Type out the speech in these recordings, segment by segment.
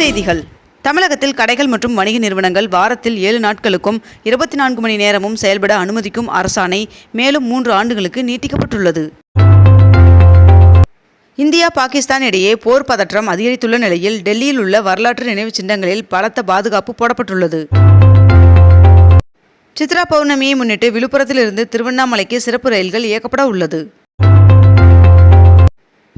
செய்திகள். தமிழகத்தில் கடைகள் மற்றும் வணிக நிறுவனங்கள் வாரத்தில் ஏழு நாட்களுக்கும் இருபத்தி நான்கு மணி நேரமும் செயல்பட அனுமதிக்கும் அரசாணை மேலும் மூன்று ஆண்டுகளுக்கு நீட்டிக்கப்பட்டுள்ளது. இந்தியா பாகிஸ்தான் இடையே போர் பதற்றம் அதிகரித்துள்ள நிலையில் டெல்லியில் உள்ள வரலாற்று நினைவுச் சின்னங்களில் பலத்த பாதுகாப்பு போடப்பட்டுள்ளது. சித்ரா பௌர்ணமியை முன்னிட்டு விழுப்புரத்திலிருந்து திருவண்ணாமலைக்கு சிறப்பு ரயில்கள் இயக்கப்பட உள்ளது.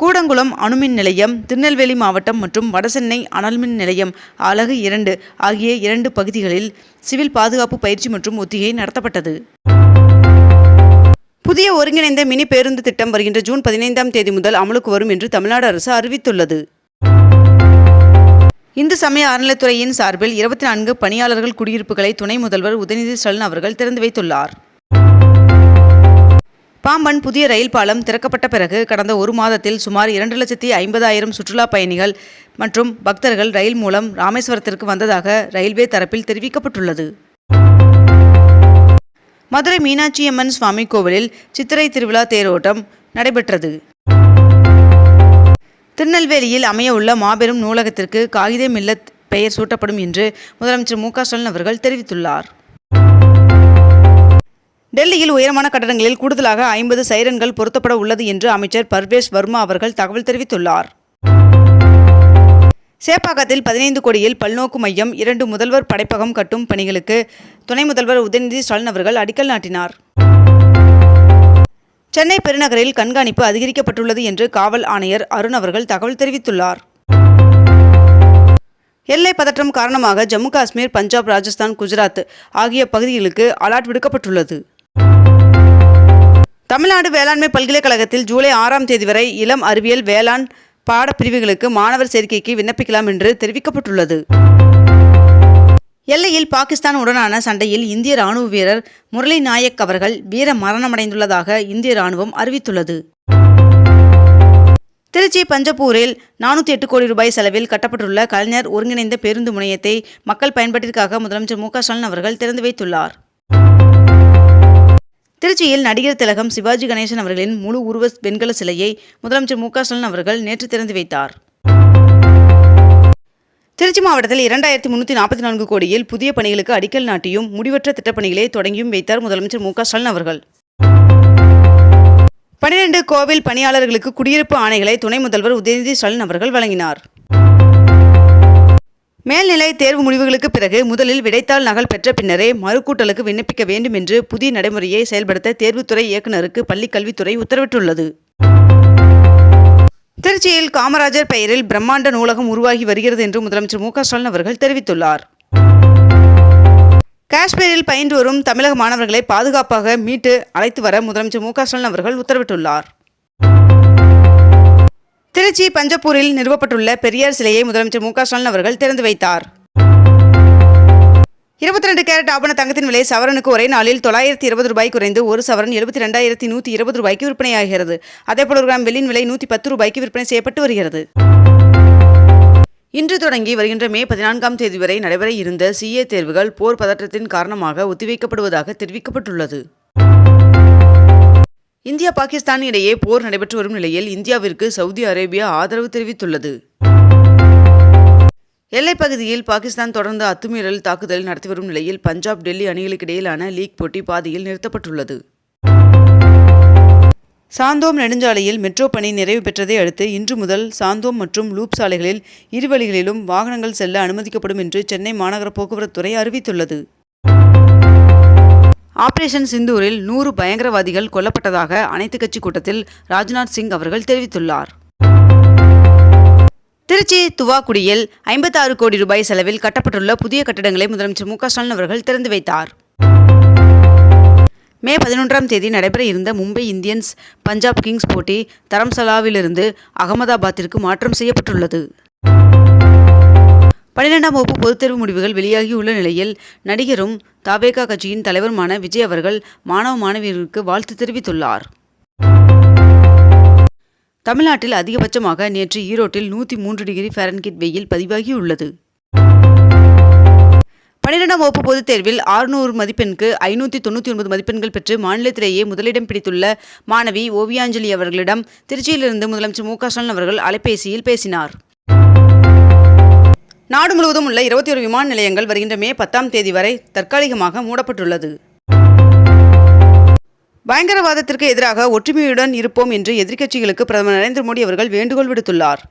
கூடங்குளம் அணுமின் நிலையம் திருநெல்வேலி மாவட்டம் மற்றும் வடசென்னை அனல்மின் நிலையம் அலகு இரண்டு ஆகிய இரண்டு பகுதிகளில் சிவில் பாதுகாப்பு பயிற்சி மற்றும் ஒத்திகை நடத்தப்பட்டது. புதிய ஒருங்கிணைந்த மினி பேருந்து திட்டம் வருகின்ற ஜூன் பதினைந்தாம் தேதி முதல் அமலுக்கு வரும் என்று தமிழ்நாடு அரசு அறிவித்துள்ளது. இந்து சமய அறநிலைத்துறையின் சார்பில் இருபத்தி நான்கு பணியாளர்கள் குடியிருப்புகளை துணை முதல்வர் உதயநிதி ஸ்டாலின் அவர்கள் திறந்து வைத்துள்ளார். பாம்பன் புதிய ரயில் பாலம் திறக்கப்பட்ட பிறகு கடந்த ஒரு மாதத்தில் சுமார் இரண்டு லட்சத்தி ஐம்பதாயிரம் சுற்றுலா பயணிகள் மற்றும் பக்தர்கள் ரயில் மூலம் ராமேஸ்வரத்திற்கு வந்ததாக ரயில்வே தரப்பில் தெரிவிக்கப்பட்டுள்ளது. மதுரை மீனாட்சியம்மன் சுவாமி கோவிலில் சித்திரை திருவிழா தேரோட்டம் நடைபெற்றது. திருநெல்வேலியில் அமையவுள்ள மாபெரும் நூலகத்திற்கு காகிதம் மில்லத் பெயர் சூட்டப்படும் என்று முதலமைச்சர் மு க ஸ்டாலின் அவர்கள் தெரிவித்துள்ளார். டெல்லியில் உயரமான கட்டடங்களில் கூடுதலாக ஐம்பது சைரன்கள் பொருத்தப்பட உள்ளது என்று அமைச்சர் பர்வேஷ் வர்மா அவர்கள் தகவல் தெரிவித்துள்ளார். சேப்பாக்கத்தில் பதினைந்து கோடியில் பல்நோக்கு மையம் இரண்டு முதல்வர் படைப்பகம் கட்டும் பணிகளுக்கு துணை முதல்வர் உதயநிதி ஸ்டாலின் அவர்கள் அடிக்கல் நாட்டினார். சென்னை பெருநகரில் கண்காணிப்பு அதிகரிக்கப்பட்டுள்ளது என்று காவல் ஆணையர் அருண் அவர்கள் தகவல் தெரிவித்துள்ளார். எல்லை பதற்றம் காரணமாக ஜம்மு காஷ்மீர் பஞ்சாப் ராஜஸ்தான் குஜராத் ஆகிய பகுதிகளுக்கு அலர்ட் விடுக்கப்பட்டுள்ளது. தமிழ்நாடு வேளாண்மை பல்கலைக்கழகத்தில் ஜூலை ஆறாம் தேதி வரை இளம் அறிவியல் வேளாண் பாடப்பிரிவுகளுக்கு மாணவர் சேர்க்கைக்கு விண்ணப்பிக்கலாம் என்று தெரிவிக்கப்பட்டுள்ளது. எல்லையில் பாகிஸ்தான் உடனான சண்டையில் இந்திய ராணுவ வீரர் முரளி நாயக் அவர்கள் வீர மரணமடைந்துள்ளதாக இந்திய ராணுவம் அறிவித்துள்ளது. திருச்சி பஞ்சப்பூரில் நானூற்றி எட்டு கோடி ரூபாய் செலவில் கட்டப்பட்டுள்ள கலைஞர் ஒருங்கிணைந்த பேருந்து முனையத்தை மக்கள் பயன்பாட்டிற்காக முதலமைச்சர் மு க ஸ்டாலின் அவர்கள் திறந்து வைத்துள்ளார். திருச்சியில் நடிகர் திலகம் சிவாஜி கணேசன் அவர்களின் முழு உருவ வெண்கல சிலையை முதலமைச்சர் மு ஸ்டாலின் அவர்கள் நேற்று திறந்து வைத்தார். திருச்சி மாவட்டத்தில் இரண்டாயிரத்தி முன்னூற்றி நாற்பத்தி நான்கு கோடியில் புதிய பணிகளுக்கு அடிக்கல் நாட்டியும் முடிவற்ற திட்டப்பணிகளை தொடங்கியும் வைத்தார் முதலமைச்சர் மு ஸ்டாலின் அவர்கள். பனிரெண்டு கோவில் பணியாளர்களுக்கு குடியிருப்பு ஆணைகளை துணை முதல்வர் உதயநிதி ஸ்டாலின் அவர்கள் வழங்கினார். மேல்நிலை தேர்வு முடிவுகளுக்கு பிறகு முதலில் விடைத்தாள் நகல் பெற்ற பின்னரே மறுக்கூட்டலுக்கு விண்ணப்பிக்க வேண்டும் என்று புதிய நடைமுறையை செயல்படுத்த தேர்வுத்துறை இயக்குநருக்கு பள்ளிக்கல்வித்துறை உத்தரவிட்டுள்ளது. திருச்சியில் காமராஜர் பெயரில் பிரம்மாண்ட நூலகம் உருவாகி வருகிறது என்று முதலமைச்சர் மு ஸ்டாலின் அவர்கள் தெரிவித்துள்ளார். காஷ்மீரில் பயின்று வரும் தமிழக மாணவர்களை பாதுகாப்பாக மீட்டு அழைத்து வர முதலமைச்சர் மு ஸ்டாலின் அவர்கள் உத்தரவிட்டுள்ளார். திருச்சி பஞ்சப்பூரில் நிறுவப்பட்டுள்ள பெரியார் சிலையை முதலமைச்சர் மு க ஸ்டாலின் அவர்கள் திறந்து வைத்தார். இருபத்தி ரெண்டு கேரட் ஆபண தங்கத்தின் விலை சவரனுக்கு ஒரே நாளில் தொள்ளாயிரத்தி இருபது ரூபாய் குறைந்து ஒரு சவரன் எழுபத்தி ரெண்டாயிரத்தி நூற்றி இருபது ரூபாய்க்கு விற்பனையாகிறது. அதேபோல் ஒரு கிராம் வெள்ளியின் விலை நூற்றி பத்து ரூபாய்க்கு விற்பனை செய்யப்பட்டு வருகிறது. இன்று தொடங்கி வருகின்ற மே பதினான்காம் தேதி வரை நடைபெற இருந்த சிஏ தேர்வுகள் போர் பதற்றத்தின் காரணமாக ஒத்திவைக்கப்படுவதாக தெரிவிக்கப்பட்டுள்ளது. இந்தியா பாகிஸ்தான் இடையே போர் நடைபெற்று வரும் நிலையில் இந்தியாவிற்கு சவுதி அரேபியா ஆதரவு தெரிவித்துள்ளது. எல்லைப் பகுதியில் பாகிஸ்தான் தொடர்ந்து அத்துமீறல் தாக்குதல் நடத்தி வரும் நிலையில் பஞ்சாப் டெல்லி அணிகளுக்கு இடையிலான லீக் போட்டி பாதியில் நிறுத்தப்பட்டுள்ளது. சாந்தோம் நெடுஞ்சாலையில் மெட்ரோ பணி நிறைவு பெற்றதை அடுத்து இன்று முதல் சாந்தோம் மற்றும் லூப் சாலைகளில் இரு வழிகளிலும் வாகனங்கள் செல்ல அனுமதிக்கப்படும் என்று சென்னை மாநகர போக்குவரத்துறை அறிவித்துள்ளது. ஆபரேஷன் சிந்தூரில் நூறு பயங்கரவாதிகள் கொல்லப்பட்டதாக அனைத்துக் கட்சி கூட்டத்தில் ராஜ்நாத் சிங் அவர்கள் தெரிவித்துள்ளார். திருச்சி துவாக்குடியில் ஐம்பத்தாறு கோடி ரூபாய் செலவில் கட்டப்பட்டுள்ள புதிய கட்டடங்களை முதலமைச்சர் மு ஸ்டாலின் அவர்கள் திறந்து வைத்தார். மே பதினொன்றாம் தேதி நடைபெற இருந்த மும்பை இந்தியன்ஸ் பஞ்சாப் கிங்ஸ் போட்டி தரம்சலாவிலிருந்து அகமதாபாத்திற்கு மாற்றம் செய்யப்பட்டுள்ளது. பன்னிரெண்டாம் வகுப்பு பொதுத்தேர்வு முடிவுகள் வெளியாகியுள்ள நிலையில் நடிகரும் தாபேகா கட்சியின் தலைவருமான விஜய் அவர்கள் மாணவ மாணவியர்களுக்கு வாழ்த்து தெரிவித்துள்ளார். தமிழ்நாட்டில் அதிகபட்சமாக நேற்று ஈரோட்டில் நூற்றி மூன்று டிகிரி ஃபாரன்கிட் வெயில் பதிவாகியுள்ளது. பன்னிரெண்டாம் வகுப்பு பொதுத் தேர்வில் ஆறுநூறு மதிப்பெண்க்கு ஐநூற்றி தொண்ணூற்றி ஒன்பது மதிப்பெண்கள் பெற்று மாநிலத்திலேயே முதலிடம் பிடித்துள்ள மாணவி ஓவியாஞ்சலி அவர்களிடம் திருச்சியிலிருந்து முதலமைச்சர் மு க ஸ்டாலின் அவர்கள் அலைபேசியில் பேசினார். நாடு முழுவதும் உள்ள இருபத்தி ஒரு விமான நிலையங்கள் வருகின்ற மே பத்தாம் தேதி வரை தற்காலிகமாக மூடப்பட்டுள்ளது. பயங்கரவாதத்திற்கு எதிராக ஒற்றுமையுடன் இருப்போம் என்று எதிர்க்கட்சிகளுக்கு பிரதமர் நரேந்திர மோடி அவர்கள் வேண்டுகோள் விடுத்துள்ளார்.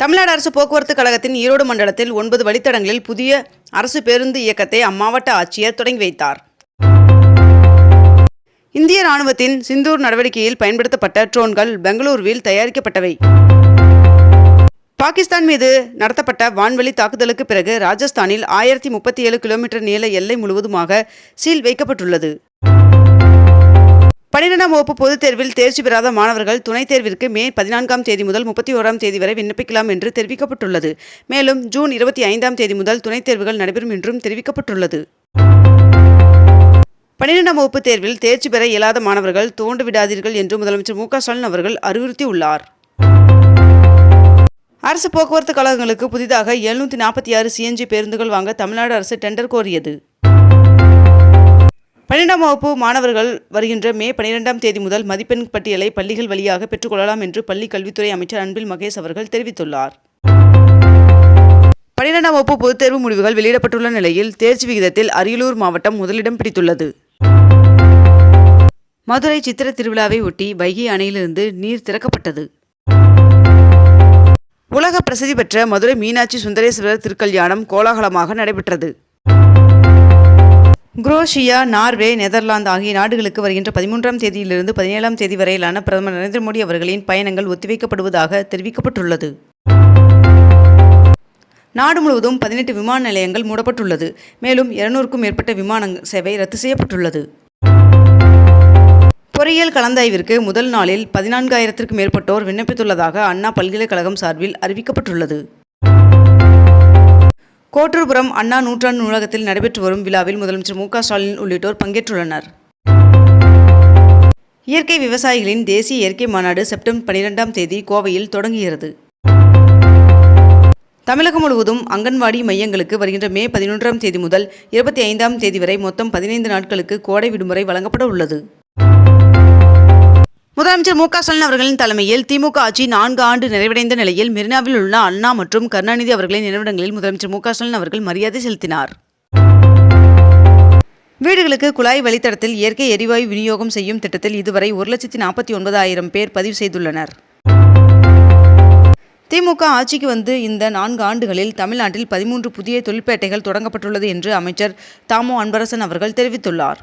தமிழ்நாடு அரசு போக்குவரத்து கழகத்தின் ஈரோடு மண்டலத்தில் ஒன்பது வழித்தடங்களில் புதிய அரசு பேருந்து இயக்கத்தை அம்மாவட்ட ஆட்சியர் தொடங்கி வைத்தார். இந்திய ராணுவத்தின் சிந்தூர் நடவடிக்கையில் பயன்படுத்தப்பட்ட ட்ரோன்கள் பெங்களூருவில் தயாரிக்கப்பட்டவை. பாகிஸ்தான் மீது நடத்தப்பட்ட வான்வழி தாக்குதலுக்கு பிறகு ராஜஸ்தானில் ஆயிரத்தி முப்பத்தி ஏழு கிலோமீட்டர் நீள எல்லை முழுவதுமாக சீல் வைக்கப்பட்டுள்ளது. பன்னிரெண்டாம் வகுப்பு பொதுத் தேர்வில் தேர்ச்சி பெறாத மாணவர்கள் துணைத் தேர்விற்கு மே பதினான்காம் தேதி முதல் முப்பத்தி ஓராம் தேதி வரை விண்ணப்பிக்கலாம் என்று தெரிவிக்கப்பட்டுள்ளது. மேலும் ஜூன் இருபத்தி ஐந்தாம் தேதி முதல் துணைத் தேர்வுகள் நடைபெறும் என்றும் தெரிவிக்கப்பட்டுள்ளது. பன்னிரெண்டாம் வகுப்பு தேர்வில் தேர்ச்சி பெற இயலாத மாணவர்கள் தோண்டு விடாதீர்கள் என்று முதலமைச்சர் மு க ஸ்டாலின் அவர்கள் அறிவுறுத்தியுள்ளார். அரசு போக்குவரத்து கழகங்களுக்கு புதிதாக எழுநூற்றி நாற்பத்தி ஆறு சிஎன்ஜி பேருந்துகள் வாங்க தமிழ்நாடு அரசு டெண்டர் கோரியது. பன்னிரெண்டாம் வகுப்பு மாணவர்கள் வருகின்ற மே பன்னிரெண்டாம் தேதி முதல் மதிப்பெண் பட்டியலை பள்ளிகள் வழியாக பெற்றுக்கொள்ளலாம் என்று பள்ளி கல்வித்துறை அமைச்சர் அன்பில் மகேஷ் அவர்கள் தெரிவித்துள்ளார். பன்னிரெண்டாம் வகுப்பு பொதுத் தேர்வு முடிவுகள் வெளியிடப்பட்டுள்ள நிலையில் தேர்ச்சி விகிதத்தில் அரியலூர் மாவட்டம் முதலிடம் பிடித்துள்ளது. மதுரை சித்திர திருவிழாவை ஒட்டி வைகை அணையிலிருந்து நீர் திறக்கப்பட்டது. உலக பிரசித்தி பெற்ற மதுரை மீனாட்சி சுந்தரேஸ்வரர் திருக்கல்யாணம் கோலாகலமாக நடைபெற்றது. குரோஷியா நார்வே நெதர்லாந்து ஆகிய நாடுகளுக்கு வருகின்ற பதிமூன்றாம் தேதியிலிருந்து பதினேழாம் தேதி வரையிலான பிரதமர் நரேந்திர மோடி அவர்களின் பயணங்கள் ஒத்திவைக்கப்படுவதாக தெரிவிக்கப்பட்டுள்ளது. நாடு முழுவதும் பதினெட்டு விமான நிலையங்கள் மூடப்பட்டுள்ளது. மேலும் இருநூறுக்கும் மேற்பட்ட விமான சேவை ரத்து செய்யப்பட்டுள்ளது. பொறியியல் கலந்தாய்விற்கு முதல் நாளில் பதினான்காயிரத்திற்கு மேற்பட்டோர் விண்ணப்பித்துள்ளதாக அண்ணா பல்கலைக்கழகம் சார்பில் அறிவிக்கப்பட்டுள்ளது. கோட்டூர்புரம் அண்ணா நூற்றாண்டு நூலகத்தில் நடைபெற்று வரும் விழாவில் முதலமைச்சர் மு ஸ்டாலின் உள்ளிட்டோர் பங்கேற்றுள்ளனர். இயற்கை விவசாயிகளின் தேசிய இயற்கை மாநாடு செப்டம்பர் பனிரெண்டாம் தேதி கோவையில் தொடங்குகிறது. தமிழகம் முழுவதும் அங்கன்வாடி மையங்களுக்கு வருகின்ற மே பதினொன்றாம் தேதி முதல் இருபத்தி ஐந்தாம் தேதி வரை மொத்தம் பதினைந்து நாட்களுக்கு கோடை விடுமுறை வழங்கப்பட உள்ளது. முதலமைச்சர் மு க ஸ்டாலின் அவர்களின் தலைமையில் திமுக ஆட்சி நான்கு ஆண்டு நிறைவடைந்த நிலையில் மெரினாவில் உள்ள அண்ணா மற்றும் கருணாநிதி அவர்களின் நினைவிடங்களில் முதலமைச்சர் மு க ஸ்டாலின் அவர்கள் மரியாதை செலுத்தினார். வீடுகளுக்கு குழாய் வழித்தடத்தில் இயற்கை எரிவாயு விநியோகம் செய்யும் திட்டத்தில் இதுவரை ஒரு லட்சத்தி நாற்பத்தி ஒன்பதாயிரம் பேர் பதிவு செய்துள்ளனர். திமுக ஆட்சிக்கு வந்து இந்த நான்கு ஆண்டுகளில் தமிழ்நாட்டில் பதிமூன்று புதிய தொழிற்பேட்டைகள் தொடங்கப்பட்டுள்ளது என்று அமைச்சர் தாமோ அன்பரசன் அவர்கள் தெரிவித்துள்ளார்.